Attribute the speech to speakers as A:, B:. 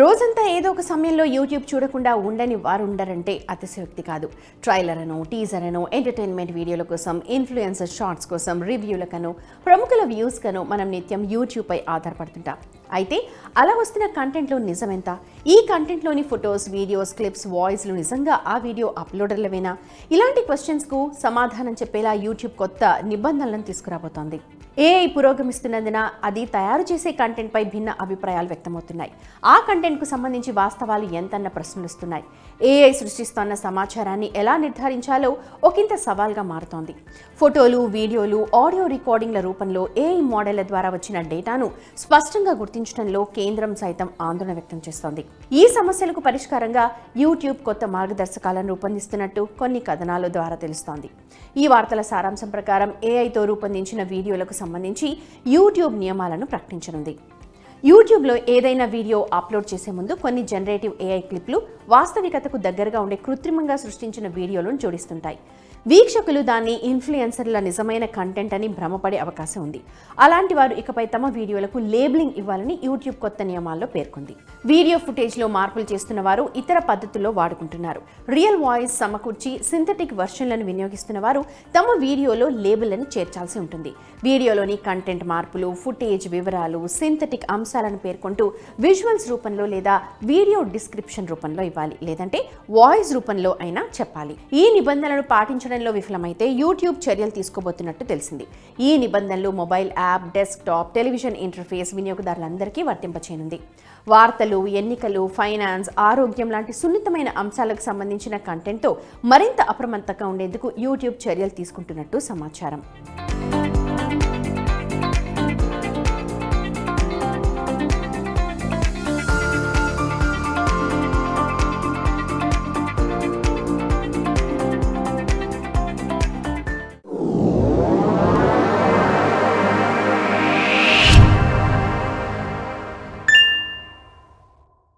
A: రోజంతా ఏదో ఒక సమయంలో యూట్యూబ్ చూడకుండా ఉండని వారు ఉండరంటే అతిశయోక్తి కాదు. ట్రైలర్ అనో టీజర్ అనో ఎంటర్టైన్మెంట్ వీడియోల కోసం ఇన్ఫ్లుయెన్సర్ షార్ట్స్ కోసం రివ్యూలకను ప్రముఖుల వ్యూస్ కనో మనం నిత్యం యూట్యూబ్పై ఆధారపడుతుంటాం. అయితే అలా వస్తున్న కంటెంట్లో నిజమెంత? ఈ కంటెంట్లోని ఫొటోస్ వీడియోస్ క్లిప్స్ వాయిస్లు నిజంగా ఆ వీడియో అప్లోడర్లవేనా? ఇలాంటి క్వశ్చన్స్కు సమాధానం చెప్పేలా యూట్యూబ్ కొత్త నిబంధనలను తీసుకురాబోతోంది. ఏఐ పురోగమిస్తున్నందున అది తయారు చేసే కంటెంట్పై భిన్న అభిప్రాయాలు వ్యక్తమవుతున్నాయి. ఆ కంటెంట్కు సంబంధించి వాస్తవాలు ఎంతన్న ప్రశ్నలు వస్తున్నాయి ఏఐ సృష్టిస్తోన్న సమాచారాన్ని ఎలా నిర్ధారించాలో ఒకంత సవాల్గా మారుతోంది. ఫోటోలు వీడియోలు ఆడియో రికార్డింగ్ల రూపంలో ఏఐ మోడళ్ళ ద్వారా వచ్చిన డేటాను స్పష్టంగా గుర్తించడంలో కేంద్రం సైతం ఆందోళన వ్యక్తం చేస్తోంది. ఈ సమస్యలకు పరిష్కారంగా యూట్యూబ్ కొత్త మార్గదర్శకాలను రూపొందిస్తున్నట్టు కొన్ని కథనాల ద్వారా తెలుస్తోంది. ఈ వార్తల సారాంశం ప్రకారం ఏఐతో రూపొందించిన వీడియోలకు సంబంధించి యూట్యూబ్ నియమాలను ప్రకటించనుంది. యూట్యూబ్లో ఏదైనా వీడియో అప్లోడ్ చేసే ముందు కొన్ని జనరేటివ్ ఏఐ క్లిప్లు వాస్తవికతకు దగ్గరగా ఉండే కృత్రిమంగా సృష్టించిన వీడియోలను జోడిస్తుంటాయి. వీక్షకులు దాన్ని ఇన్ఫ్లుయెన్సర్ల నిజమైన కంటెంట్ అని భ్రమపడే అవకాశం ఉంది. అలాంటి వారు ఇకపై తమ వీడియోలకు లేబులింగ్ ఇవ్వాలని యూట్యూబ్ కొత్త నియమాల్లో పేర్కొంది. వీడియో ఫుటేజ్లో మార్పులు చేస్తున్న వారు ఇతర పద్ధతుల్లో వాడుకుంటున్నారు. రియల్ వాయిస్ సమకూర్చి సింథటిక్ వర్షన్లను వినియోగిస్తున్న వారు తమ వీడియోలో లేబుల్ని చేర్చాల్సి ఉంటుంది. వీడియోలోని కంటెంట్ మార్పులు ఫుటేజ్ వివరాలు సింథటిక్ అంశాలను పేర్కొంటూ విజువల్స్ రూపంలో లేదా వీడియో డిస్క్రిప్షన్ రూపంలో ఇవ్వాలి. లేదంటే వాయిస్ రూపంలో అయినా చెప్పాలి. ఈ నిబంధనలను పాటించడంలో విఫలమైతే యూట్యూబ్ చర్యలు తీసుకోబోతున్నట్టు తెలిసింది. ఈ నిబంధనలు mobile app desktop television interface వినియోగదారులందరికీ వర్తింపచేయనుంది. వార్తలు ఎన్నికలు ఫైనాన్స్ ఆరోగ్యం లాంటి సున్నితమైన అంశాలకు సంబంధించిన కంటెంట్తో మరింత అప్రమత్తంగా ఉండేందుకు యూట్యూబ్ చర్యలు తీసుకుంటున్నట్టు సమాచారం.